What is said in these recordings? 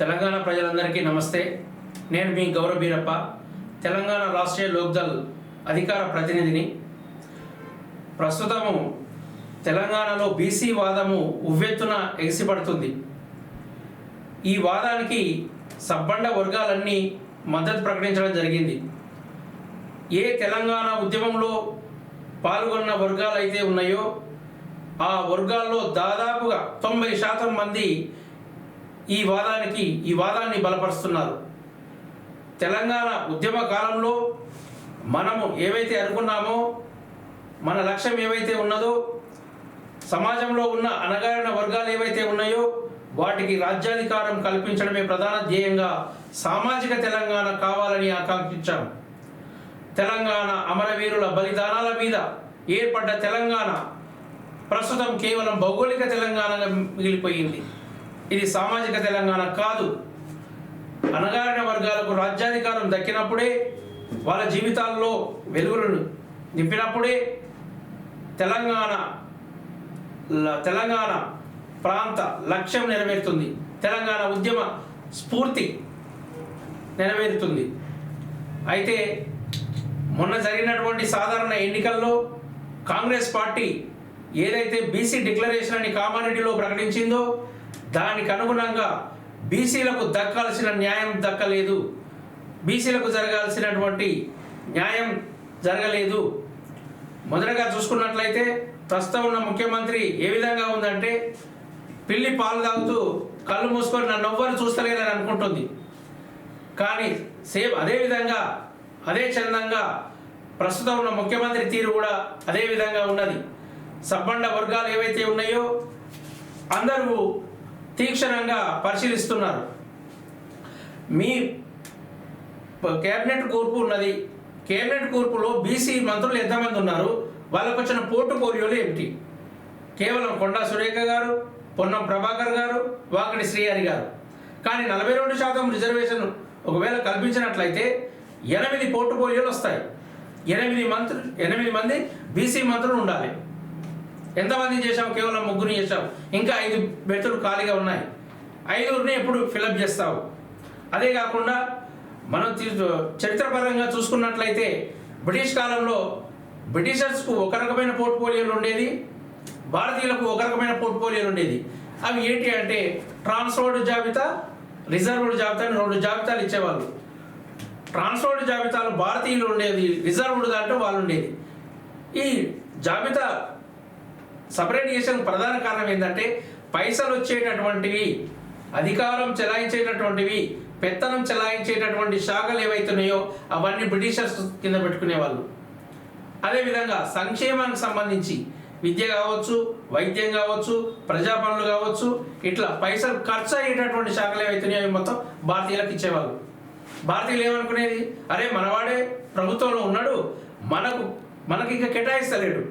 తెలంగాణ ప్రజలందరికీ నమస్తే. నేను మీ గౌరవ బీరప్ప తెలంగాణ రాష్ట్రీయ లోక్దల్ అధికార ప్రతినిధిని. ప్రస్తుతము తెలంగాణలో బీసీ వాదము ఉవ్వెత్తున ఎగిసిపడుతుంది. ఈ వాదానికి సబ్బండ వర్గాలన్నీ మద్దతు ప్రకటించడం జరిగింది. ఏ తెలంగాణ ఉద్యమంలో పాల్గొన్న వర్గాలు అయితే ఉన్నాయో ఆ వర్గాల్లో దాదాపుగా తొంభై శాతం మంది ఈ వాదానికి ఈ వాదాన్ని బలపరుస్తున్నారు. తెలంగాణ ఉద్యమ కాలంలో మనము ఏవైతే అనుకున్నామో మన లక్ష్యం ఏవైతే ఉన్నదో సమాజంలో ఉన్న అనగారిన వర్గాలు ఏవైతే ఉన్నాయో వాటికి రాజ్యాధికారం కల్పించడమే ప్రధాన ధ్యేయంగా సామాజిక తెలంగాణ కావాలని ఆకాంక్షించాం. తెలంగాణ అమరవీరుల బలిదానాల మీద ఏర్పడ్డ తెలంగాణ ప్రస్తుతం కేవలం భౌగోళిక తెలంగాణగా మిగిలిపోయింది. ఇది సామాజిక తెలంగాణ కాదు. అణగారిన వర్గాలకు రాజ్యాధికారం దక్కినప్పుడే వాళ్ళ జీవితాల్లో వెలుగులను నింపినప్పుడే తెలంగాణ ల- తెలంగాణ ప్రాంత లక్ష్యం నెరవేరుతుంది. తెలంగాణ ఉద్యమ స్ఫూర్తి నెరవేరుతుంది. అయితే మొన్న జరిగినటువంటి సాధారణ ఎన్నికల్లో కాంగ్రెస్ పార్టీ ఏదైతే బీసీ డిక్లరేషన్ అని కామారెడ్డిలో ప్రకటించిందో దానికి అనుగుణంగా బీసీలకు దక్కాల్సిన న్యాయం దక్కలేదు. బీసీలకు జరగాల్సినటువంటి న్యాయం జరగలేదు. మొదటగా చూసుకున్నట్లయితే ప్రస్తుతం ఉన్న ముఖ్యమంత్రి ఏ విధంగా ఉందంటే పిల్లి పాలు తాగుతూ కళ్ళు మూసుకొని నన్ను ఎవ్వరు చూస్తలేరని అనుకుంటుంది. కానీ సేమ్ అదే విధంగా అదే చందంగా ప్రస్తుతం ఉన్న ముఖ్యమంత్రి తీరు కూడా అదే విధంగా ఉన్నది. సబ్బండ వర్గాలు ఏవైతే ఉన్నాయో అందరూ తీక్షణంగా పరిశీలిస్తున్నారు. మీ కేబినెట్ కూర్పు ఉన్నది. కేబినెట్ కూర్పులో బీసీ మంత్రులు ఎంతమంది ఉన్నారు? వాళ్ళకు వచ్చిన పోర్టుఫోలియోలు ఏమిటి? కేవలం కొండా సురేఖ గారు పొన్నం ప్రభాకర్ గారు వాకటి శ్రీహరి గారు. కానీ నలభై రెండు శాతం రిజర్వేషన్ ఒకవేళ కల్పించినట్లయితే ఎనిమిది పోర్టుఫోలియోలు వస్తాయి. ఎనిమిది మంత్రులు ఎనిమిది మంది బీసీ మంత్రులు ఉండాలి. ఎంతమంది చేశాం కేవలం ముగ్గురు చేశాం ఇంకా ఐదు బెర్తులు ఖాళీగా ఉన్నాయి. ఐదుగురిని ఎప్పుడు ఫిలప్ చేస్తావు? అదే కాకుండా మనం చరిత్రపరంగా చూసుకున్నట్లయితే బ్రిటిష్ కాలంలో బ్రిటిషర్స్కు ఒక రకమైన పోర్ట్ఫోలియోలు ఉండేది భారతీయులకు ఒక రకమైన పోర్ట్ఫోలియోలు ఉండేది. అవి ఏంటి అంటే ట్రాన్స్పోర్ట్ జాబితా రిజర్వ్డ్ జాబితా అని రెండు జాబితాలు ఇచ్చేవాళ్ళు. ట్రాన్స్పోర్ట్ జాబితాలో భారతీయులు ఉండేది రిజర్వ్డ్ దాంట్లో వాళ్ళు ఉండేది. ఈ జాబితా సపరేట్ చేసిన ప్రధాన కారణం ఏంటంటే పైసలు వచ్చేటటువంటివి అధికారం చెలాయించేటటువంటివి పెత్తనం చెలాయించేటటువంటి శాఖలు ఏవైతున్నాయో అవన్నీ బ్రిటిషర్స్ కింద పెట్టుకునేవాళ్ళు. అదేవిధంగా సంక్షేమానికి సంబంధించి విద్య కావచ్చు వైద్యం కావచ్చు ప్రజా పనులు కావచ్చు ఇట్లా పైసలు ఖర్చు అయ్యేటటువంటి శాఖలు ఏవైతున్నాయో అవి మొత్తం భారతీయులకు ఇచ్చేవాళ్ళు. భారతీయులు ఏమనుకునేది? అరే మనవాడే ప్రభుత్వంలో ఉన్నాడు మనకు మనకి ఇంకా కేటాయిస్తలేడు.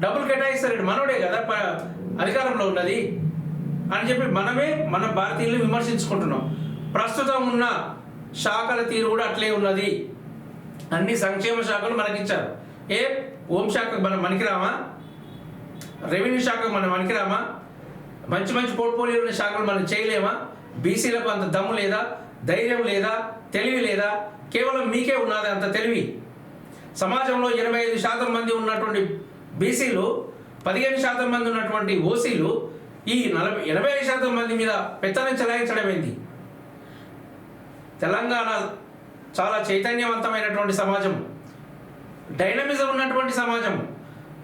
డబ్బులు కేటాయిస్తారు మనోడే కదా ప- అధికారంలో ఉన్నది. అని చెప్పి మనమే మన భారతీయులు విమర్శించుకుంటున్నాం. ప్రస్తుతం ఉన్న శాఖల తీరు కూడా అట్లే ఉన్నది. అన్ని సంక్షేమ శాఖలు మనకిచ్చారు. ఏ హోం మనం మనకిరామా? రెవెన్యూ శాఖకు మనం మనకిరామా? మంచి మంచి పోర్ట్ఫోలియో ఉన్న శాఖలు మనం చేయలేమా? బీసీలకు అంత దమ్ము లేదా? ధైర్యం లేదా? తెలివి లేదా? కేవలం మీకే ఉన్నది అంత తెలివి. సమాజంలో ఎనభై ఐదు శాతం మంది ఉన్నటువంటి బీసీలు పదిహేను శాతం మంది ఉన్నటువంటి ఓసీలు ఈ నలభై ఎనభై ఐదు శాతం మంది మీద పెత్తనం చెలాయించడమైంది తెలంగాణ చాలా చైతన్యవంతమైనటువంటి సమాజం. డైనమిజం ఉన్నటువంటి సమాజం.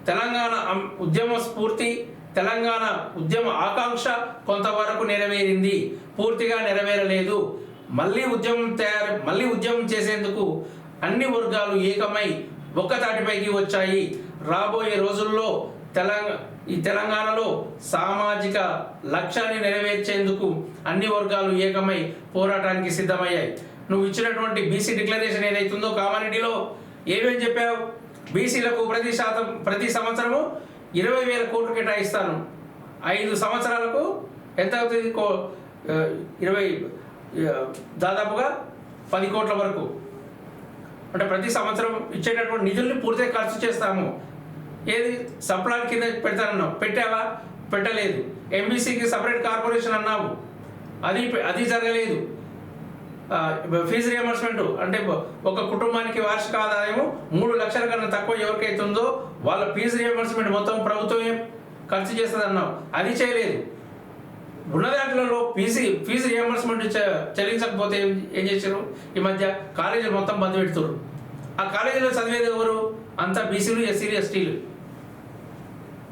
తెలంగాణ ఉద్యమ స్ఫూర్తి తెలంగాణ ఉద్యమ ఆకాంక్ష కొంతవరకు నెరవేరింది. పూర్తిగా నెరవేరలేదు. మళ్ళీ ఉద్యమం తయారు మళ్ళీ ఉద్యమం చేసేందుకు అన్ని వర్గాలు ఏకమై ఒక్కతాటిపైకి వచ్చాయి. రాబోయే రోజుల్లో తెలంగాణ ఈ తెలంగాణలో సామాజిక లక్ష్యాన్ని నెరవేర్చేందుకు అన్ని వర్గాలు ఏకమై పోరాటానికి సిద్ధమయ్యాయి. నువ్వు ఇచ్చినటువంటి బీసీ డిక్లరేషన్ ఏదైతుందో కామారెడ్డిలో ఏమేం చెప్పావు? బీసీలకు ప్రతి శాతం ప్రతి సంవత్సరము ఇరవై వేల కోట్లు కేటాయిస్తాను. ఐదు సంవత్సరాలకు ఎంత అవుతుంది? కో ఇరవై దాదాపుగా పది కోట్ల వరకు. అంటే ప్రతి సంవత్సరం ఇచ్చేటటువంటి నిధుల్ని పూర్తిగా ఖర్చు చేస్తాము. ఏది? సప్లాన్ కింద పెడతానన్నావు. పెట్టావా? పెట్టలేదు. ఎంబీసీకి సపరేట్ కార్పొరేషన్ అన్నావు. అది అది జరగలేదు. Fee reimbursement. అంటే ఒక కుటుంబానికి వార్షిక ఆదాయం మూడు లక్షల కన్నా తక్కువ ఎవరికైతే ఉందో వాళ్ళ ఫీజు రియంబర్స్మెంట్ మొత్తం ప్రభుత్వమే ఖర్చు చేస్తుంది అన్నావు అది చేయలేదు. ఉన్న దాంట్లో ఫీజు ఫీజు రియంబర్స్మెంట్ చెల్లించకపోతే ఏం ఏం చేశారు ఈ మధ్య కాలేజీలు మొత్తం బంద్ పెడుతున్నారు ఆ కాలేజీలో చదివేది ఎవరు? అంతా బీసీలు ఎస్సీలు ఎస్టీలు.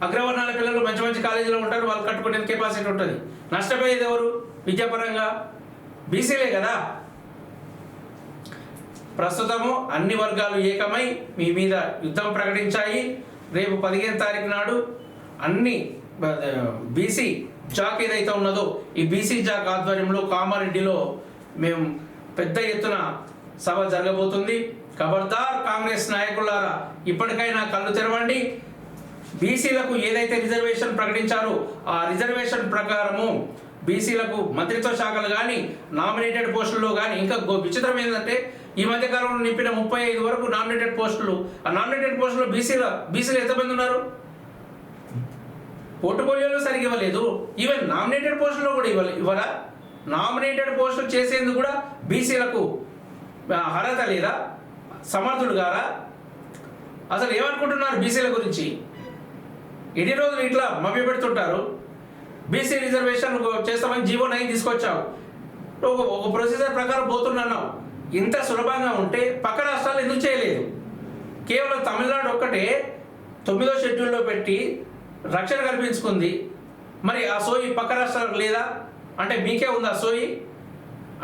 అగ్రవర్ణాల పిల్లలు మంచి మంచి కాలేజీలో ఉంటారు వాళ్ళు కట్టుకునే కెపాసిటీ ఉంటుంది. నష్టపోయేది ఎవరు? విద్యాపరంగా బీసీలే కదా. ప్రస్తుతము అన్ని వర్గాలు ఏకమై మీ మీద యుద్ధం ప్రకటించాయి. రేపు పదిహేను తారీఖు నాడు అన్ని బీసీ జాక్ ఏదైతే ఉన్నదో ఈ బీసీ జాక్ ఆధ్వర్యంలో కామారెడ్డిలో మేము పెద్ద ఎత్తున సభ జరగబోతుంది. ఖబర్దార్ కాంగ్రెస్ నాయకులారా ఇప్పటికైనా కళ్ళు తెరవండి. బీసీలకు ఏదైతే రిజర్వేషన్ ప్రకటించారో ఆ రిజర్వేషన్ ప్రకారము బీసీలకు మంత్రిత్వ శాఖలు కానీ నామినేటెడ్ పోస్టుల్లో కానీ ఇంకా విచిత్రం ఏంటంటే ఈ మధ్య కాలంలో నింపిన ముప్పై ఐదు వరకు నామినేటెడ్ పోస్టులు. ఆ నామినేటెడ్ పోస్టులు బీసీల బీసీలు ఎంతమంది ఉన్నారు? పోర్టుఫోలియోలో సరిగ్గా ఇవ్వలేదు. ఈవెన్ నామినేటెడ్ పోస్టులో కూడా ఇవ్వలే ఇవ్వరా నామినేటెడ్ పోస్టులు చేసేందుకు కూడా బీసీలకు అర్హత లేదా? సమర్థులు గారా అసలు ఏమనుకుంటున్నారు బీసీల గురించి? ఎన్ని రోజులు ఇట్లా మభ్య పెడుతుంటారు. బీసీ రిజర్వేషన్ చేస్తామని జీవో నైన్ తీసుకొచ్చావు. ఒక ఒక ప్రొసీజర్ ప్రకారం పోతున్నావు ఇంత సులభంగా ఉంటే పక్క రాష్ట్రాలు ఎందుకు చేయలేదు? కేవలం తమిళనాడు ఒక్కటే తొమ్మిదో షెడ్యూల్లో పెట్టి రక్షణ కల్పించుకుంది. మరి ఆ సోయి పక్క రాష్ట్రాలకు లేదా? అంటే మీకే ఉంది ఆ సోయి?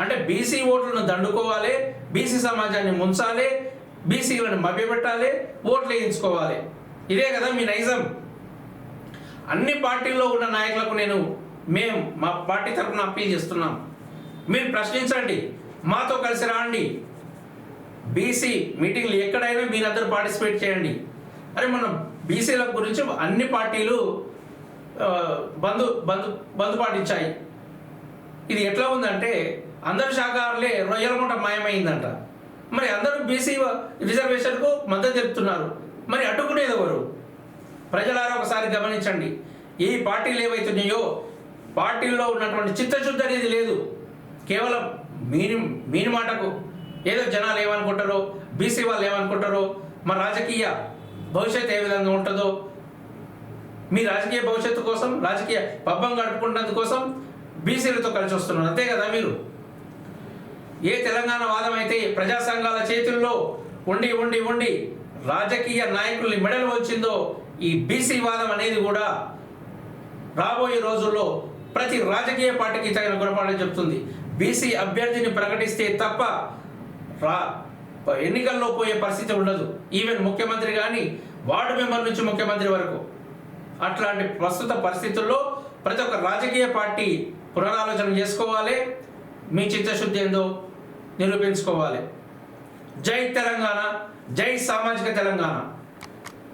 అంటే బీసీ ఓట్లను దండుకోవాలి బీసీ సమాజాన్ని ముంచాలి బీసీలను మభ్యపెట్టాలి ఓట్లు వేయించుకోవాలి. ఇదే కదా మీ నైజం. అన్ని పార్టీల్లో ఉన్న నాయకులకు నేను మేము మా పార్టీ తరఫున అప్పీల్ చేస్తున్నాం. మీరు ప్రశ్నించండి. మాతో కలిసి రాండి. బీసీ మీటింగ్లు ఎక్కడైనా మీరందరూ పార్టిసిపేట్ చేయండి. అరే మనం బీసీల గురించి అన్ని పార్టీలు బంధు బంధు బంధు పాటించాయి. ఇది ఎట్లా ఉందంటే అందరు శాఖలే రొయ్యల మూట మాయమైందంట. మరి అందరూ బీసీ రిజర్వేషన్కు మద్దతు తెలుపుతున్నారు మరి అడ్డుకునేది ఎవరు? ప్రజలారా ఒకసారి గమనించండి. ఈ పార్టీలు ఏవైతున్నాయో పార్టీల్లో ఉన్నటువంటి చిత్తశుద్ధి అనేది లేదు. కేవలం మీని మీని మాటకు ఏదో జనాలు ఏమనుకుంటారో బీసీ వాళ్ళు ఏమనుకుంటారో మా రాజకీయ భవిష్యత్తు ఏ విధంగా ఉంటుందో మీ రాజకీయ భవిష్యత్తు కోసం రాజకీయ పబ్బం గడుపుకున్నందుకోసం బీసీలతో కలిసి వస్తున్నారు. అంతే కదా మీరు? ఏ తెలంగాణ వాదం అయితే ప్రజా సంఘాల చేతుల్లో ఉండి ఉండి ఉండి రాజకీయ నాయకుల్ని మెడలు వచ్చిందో ఈ బీసీ వాదం అనేది కూడా రాబోయే రోజుల్లో ప్రతి రాజకీయ పార్టీకి తగిన గుణపాఠం చెప్తుంది. బీసీ అభ్యర్థిని ప్రకటిస్తే తప్ప రా ఎన్నికల్లో పోయే పరిస్థితి ఉండదు. ఈవెన్ ముఖ్యమంత్రి కానీ వార్డు మెంబర్ నుంచి ముఖ్యమంత్రి వరకు. అట్లాంటి ప్రస్తుత పరిస్థితుల్లో ప్రతి ఒక్క రాజకీయ పార్టీ పునరాలోచన చేసుకోవాలి. మీ చిత్తశుద్ధి ఏందో నిరూపించుకోవాలి. జై తెలంగాణ జై సామాజిక తెలంగాణ.